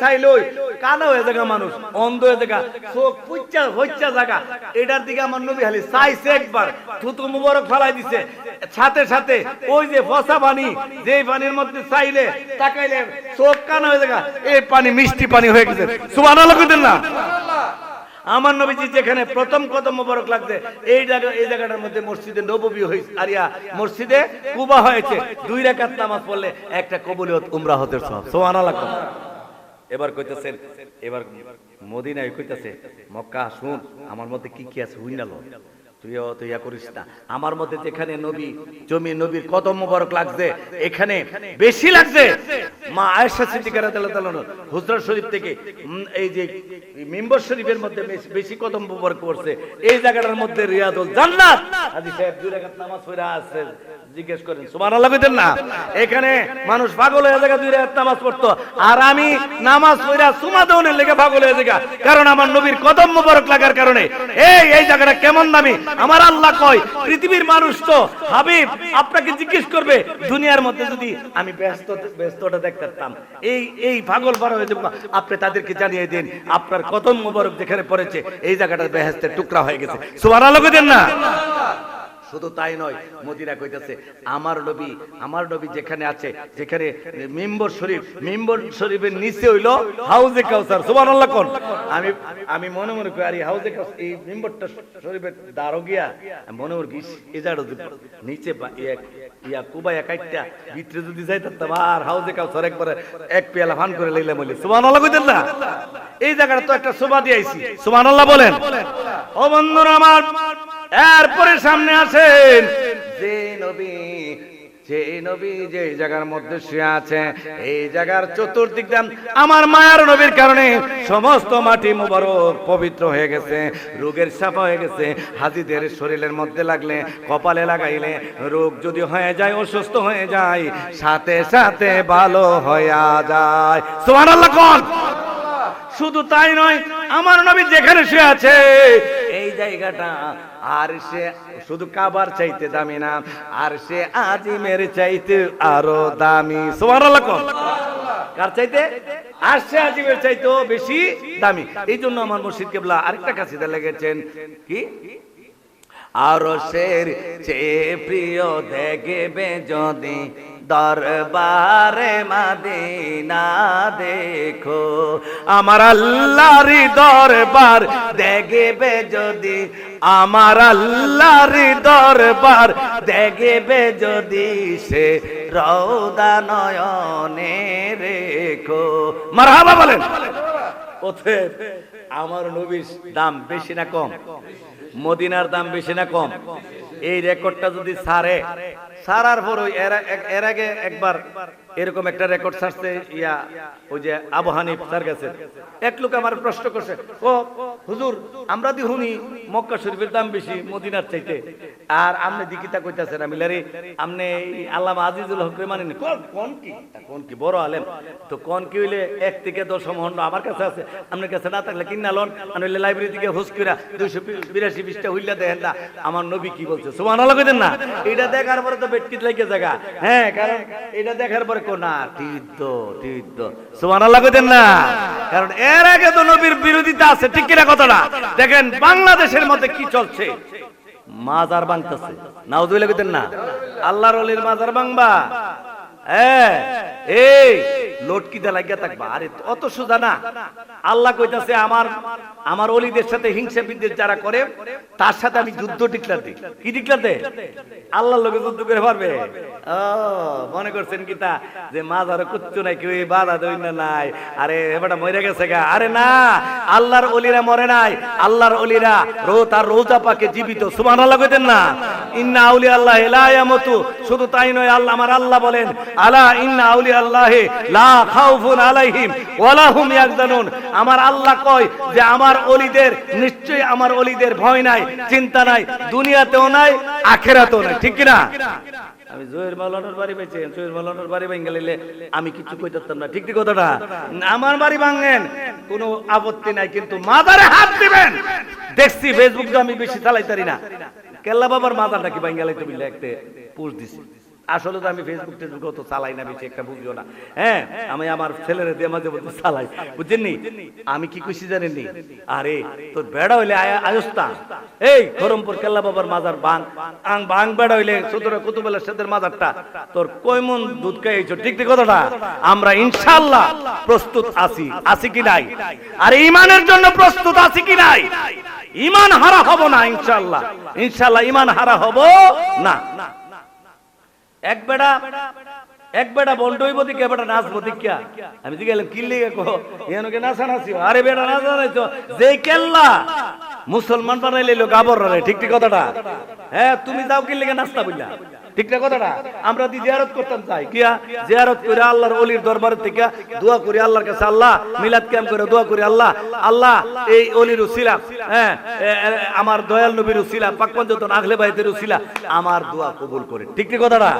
চাইলো কানা হয়ে জায়গা মানুষ, অন্ধ হয়ে জায়গা চোখ পুচ্চা জায়গা এটার দিকে আমার নবী চাইছে একবার, থুতু মুবারক ফেলাই দিছে। সাথে সাথে ওই যে ফসা পানি যে পানির মধ্যে চাইলে তাকাইলে চোখ কানা হয়ে জায়গা এই পানি মিষ্টি পানি হয়ে গেছে। কইতেন না? আমার নবীজি যেখানে প্রথম কদম মোবারক লাগছে, এই জায়গা এই জায়গাটার মধ্যে মসজিদে নববী হয়েছে। আরিয়া, মসজিদে কুবা হয়েছে। দুই রাকাত নামাজ পড়লে একটা কবুলিয়ত উমরা হতে সব সুবহানাল্লাহ কও। এবার কইতেছেন, এবার মদিনায় কইতেছে, মক্কা, শুন, আমার মধ্যে কি কি আছে হুইনালো তুইও তুই ইয়া করিস না। আমার মধ্যে যেখানে নবী, জমি নবীর কদম মোবারক লাগছে, এখানে বেশি লাগছে। মা আয়েশা সিদ্দিকা রাদিয়াল্লাহু তাআলা হুজরা শরীফ থেকে এই যে মিম্বর শরীফের মধ্যে বেশ- কদম করছে পড়ছে। এই জায়গাটার মধ্যে রিয়াদুল জান্নাত। সাহেব দুই রাকাত নামাজ আপনাকে জিজ্ঞেস করবে, দুনিয়ার মধ্যে যদি আমি ব্যস্ত ব্যস্তটা দেখতাম, এই এই পাগল পার হয়ে যাব। আপনি তাদেরকে জানিয়ে দিন, আপনার কদম মোবারক যেখানে পড়েছে, এই জায়গাটা বেহেস্তের টুকরা হয়ে গেছে। সুবহানাল্লাহ কইতেন না? শুধু তাই নয়, মদিনা কইতেছে, আমার নবী আমার নবী যেখানে আছে, যেখানে মিম্বর শরীফ, মিম্বর শরীফের নিচে হইল হাউজে কাউসার, সুবহানাল্লাহ কোন? আমি আমি মনে মনে করি আরে হাউজে কাউসার, এই মিম্বরটা শরীফের দাঁড়ো গিয়া মনে মনে করি এজাড়ো নিচে বা- ইয়া ইয়া কুবাইয়া কাইটটা, ভিতরে যদি যাইতাম আর হাউজে কাউসার একবারে এক পেয়ালা ফান করে লইলাম বলে। সুবহানাল্লাহ কইতেন না? এই জায়গাটা তো একটা শোভা দিয়ে আইছি। সুবহানাল্লাহ বলেন। ও বন্ধুরা আমার এরপরে সামনে আসেন। যে নবী যে নবী যে জায়গার মধ্যে শুয়ে আছে, এই জায়গার চতুর্দিক দিয়ে আমার মায়ার নবীর কারণে সমস্ত মাটি মুবারক পবিত্র হয়ে গেছে, রোগের সাফা হয়ে গেছে, হাজিদের শরীরের মধ্যে লাগলে, কপালে লাগাইলে রোগ যদি হয়ে যায়, অসুস্থ হয়ে যায়, সাথে সাথে ভালো হয়ে যায়। কোন? শুধু তাই নয়, আমার নবী যেখানে শুয়ে আছে জায়গাটা। আর সে শুধু কাবার চাইতে দামি না, আর সে আজিমের চাইতে আরও দামি। কোন কার। চাইতে? আর সে আজিমের চাইতেও বেশি দামি। এই জন্য আমার মুর্শিদ কেবলা আরেকটা কাছে লেগেছেন। কি? আরও শের চেয়ে প্রিয় দেখবে যদি দরবারে মাদিনা দেখো। আমার আল্লাহর দরবার দেখবে যদি, আমার আল্লাহর দরবার দেখবে যদি সে রৌদা নয়নে রেখো। মারহাবা বলেন। অতএব আমার নবীর দাম বেশি না কম? মদিনার দাম বেশি না কম? এই রেকর্ডটা যদি সারে, সারার পর ওই এর আগে একবার এরকম একটা রেকর্ড ছাড়ছে ইয়া, ওই যে আবু হানিফ তার কাছে এক লোক আমার প্রশ্ন করছে, ও, হুজুর, আমরা দি শুনি মক্কা শরীফের দাম বেশি মদিনার চাইতে। আর আমনে দিকিতা কইতাছেন আমি লারে আমনে আল্লামা আজিজুল হক মানেন কোন কোন কি? কোন কি? বড় আলেম। তো কোন কি হইলে এক থেকে দশ মহন্ড আমার কাছে আছে। আপনার কাছে না থাকলে কিনা লন আমি লাইব্রেরি থেকে হুস কইরা দুইশো বিরাশি বিশটা হইলা দেখেন না। আমার নবী কি বলছে? সুমান আল্লাহ কইতেন না? এটা দেখার পরে তো বেটকিট লাগে জায়গা। হ্যাঁ কারণ এটা দেখার পরে কো না, তীর্থ তীর্থ। সুমান আল্লাহ কইতেন না? কারণ এর আগে তো নবীর বিরোধিতা আছে, ঠিক কিনা কথাটা? দেখেন, বাংলাদেশের মধ্যে কি চলছে? মাজার ভাঙতেছে। নাউজুবিল্লাহ কইতেন না? আল্লাহর ওলির মাজার ভাঙবা। হ্যাঁ এই লাগিয়া থাকবা। আরে, অত সোজা না। আল্লাহ কইতাছে, আমার আমার অলিদের সাথে হিংসা বিদ্বেষ যারা করে, তার সাথে আমি যুদ্ধ কি আল্লাহর যুদ্ধ করে পারবে? ও, মনে করছেন কি তা? যে মাছ আরও কুচ্ছু নাই, কেউ বাধা দই না, নাই। আরে এবারটা মরে গেছে গা। আরে না, আল্লাহর অলিরা মরে নাই। আল্লাহর অলিরা রো তার রোজা পাকে জীবিত। সুবহানাল্লাহ কইতেন না? ইন্না আল্লাহ লা ইয়ামুতু। শুধু তাই নয়, আল্লাহ আমার আল্লাহ বলেন, আলা ইন্না আউলি আল্লাহ লা খাউফুন আলাইহিম আমার আল্লাহ কয় যে আমার অলিদের, নিশ্চয়ই আমার অলিদের ভয় নাই, চিন্তা নাই, দুনিয়াতেও নাই, আখেরাতেও নাই। ঠিক না আমি মালানোর বাড়ি মালানোর বাড়ি আমি কিছু কই দিতাম না। ঠিক কথাটা? আমার বাড়ি ভাঙেন, কোনো আপত্তি নাই, কিন্তু মাদারে হাত দিবেন। দেখছি ফেসবুক আমি বেশি চালাইতারি না। কেল্লা বাবার পোস্ট দিছি। আসলে তো আমি ফেসবুক টেসবুক তো চালাই না, বেশি একটা বুঝিও না। হ্যাঁ আমি আমার ছেলেরা দিয়ে মাঝে মধ্যে চালাই। বুঝছেননি আমি কি খুশি জানেননি আরে, তোর বেড়া হইলে আয়া- আয়স্তা এই গরমপুর কেল্লা বাবার মাজার বাং। আং বাং বেড়া হইলে সুতরা কুতুবেলা সেদের মাজারটা। তোর কয়মন দুধ খাইছো ঠিক ঠিক কথাটা? আমরা ইনশাআল্লাহ প্রস্তুত আছি। আছি কি নাই? আর ইমানের জন্য প্রস্তুত আছি কি নাই? ইমান হারা হব না ইনশাআল্লাহ। ইনশাআল্লাহ ইমান হারা হব না। এক বেড়া এক বেড়া বন্ডইব দিকে বেড়া নাচবো দিকা। আমি দিকে গেলাম কিল্লি কো? এনকে নাচা নাচিও আরে বেড়া, নাচা নাচো যে কেল্লা, মুসলমান বানাইলে লইলো গাবর রে, ঠিক ঠিক কথাটা? হ্যাঁ তুমি যাও কিল্লিকে নাস্তা বুঝলা ঠিক না কথাটা? আমরা দি জিয়ারত করতাম চাই। কিয়া? জিয়ারত করে আল্লাহর অলির দরবার থেকে দোয়া করি আল্লাহর কাছে, আল্লাহ, মিলাদ ক্যাম্প করে দোয়া করি, আল্লাহ আল্লাহ, এই অলির উসিলা হ্যাঁ আমার দয়াল নবীর উসিলা পাকপান যত আগলে বাইতের উসিলা, আমার দোয়া কবুল করে। ঠিক ঠিক কথাটা?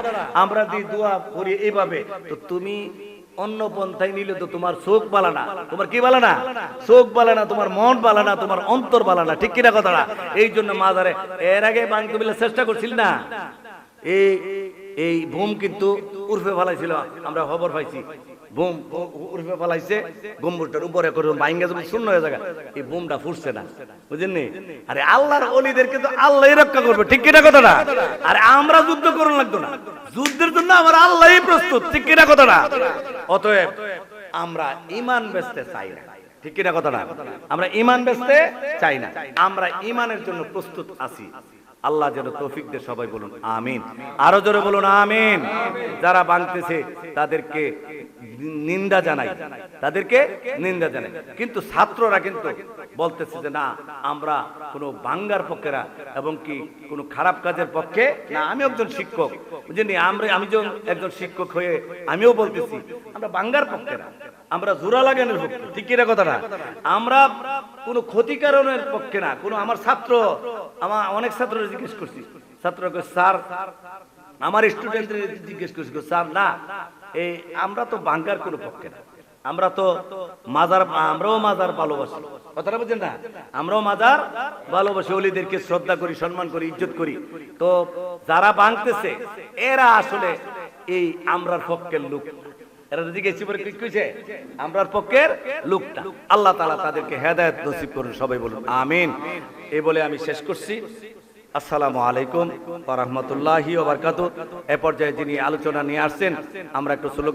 আমরা দি দোয়া করি এইভাবে, তো তুমি অন্য পন্থায় নিলে তো তোমার চোখ বালানা তোমার কি বালানা চোখ বালানা তোমার মন বালানা তোমার অন্তর বালানা ঠিক কিনা কথাটা? এই জন্য মাজারে, এর আগে বাংলা বিলে চেষ্টা করছিল না? এই এই বুম কিন্তু উর্ফে ফেলাইছিল, আমরা খবর পাইছি। বুম, উর্ফে ফেলাইছে, গম্বুজটার উপরে করে বাইঙ্গা যখন শূন্য হয়ে যাবে এই বুমটা ফুটছে না। বুঝেননি? আরে আল্লাহর অলিদের কিন্তু আল্লাহ রক্ষা করবে, ঠিক কিনা কথাটা? আরে আমরা যুদ্ধ করুন লাগতো না। যুদ্ধের জন্য আমার আল্লাহই প্রস্তুত, ঠিক কিনা কথাটা? অতএব আমরা ইমান বেচতে চাই না, ঠিক কিনা কথাটা? আমরা ইমান বেচতে চাই না। আমরা ইমানের জন্য প্রস্তুত আছি। আল্লাহ যেন তৌফিক দিয়ে, সবাই বলুন আমিন। আরও জোরে বলুন আমিন। যারা বাংতেছে তাদেরকে নিন্দা জানাই। তাদেরকে নিন্দা জানাই। কিন্তু ছাত্ররা কিন্তু বলতেছে যে, না, আমরা কোনো বাঙ্গার পক্ষেরা এবং কি কোনো খারাপ কাজের পক্ষে? না আমি একজন শিক্ষক। বুঝলি আমরা, আমি যখন একজন শিক্ষক হয়ে আমিও বলতেছি, আমরা বাঙ্গার পক্ষেরা। আমরা জোড়া লাগানোর পক্ষে ঠিক কিনা কথাটা আমরা কোনো ক্ষতিকারণের পক্ষে না, কোনো আমার ছাত্র, আমার অনেক ছাত্র জিজ্ঞেস করছি। ছাত্র স্যার, আমার স্টুডেন্টদের জিজ্ঞেস করছি। স্যার, না, এই আমরা তো বাঙ্গার কোনো পক্ষে না। আমরা তো মাজার, আমরাও মাজার ভালোবাসি। কথাটা বুঝছেন না? আমরাও মাজার ভালোবাসি, অলিদেরকে শ্রদ্ধা করি, সম্মান করি, ইজ্জত করি। তো যারা বাংতেছে এরা আসলে এই আমরার পক্ষের লোক। এরা পক্ষের লোকটা। আল্লাহ তাআলা তাদেরকে হেদায়েত নসিব করুন, সবাই বলুন, আমিন। এই বলে আমি শেষ করছি। আসসালামু আলাইকুম ওয়া রাহমাতুল্লাহি ওয়া এ পর্যায়ে যিনি আলোচনা নিয়ে আসছেন, আমরা একটু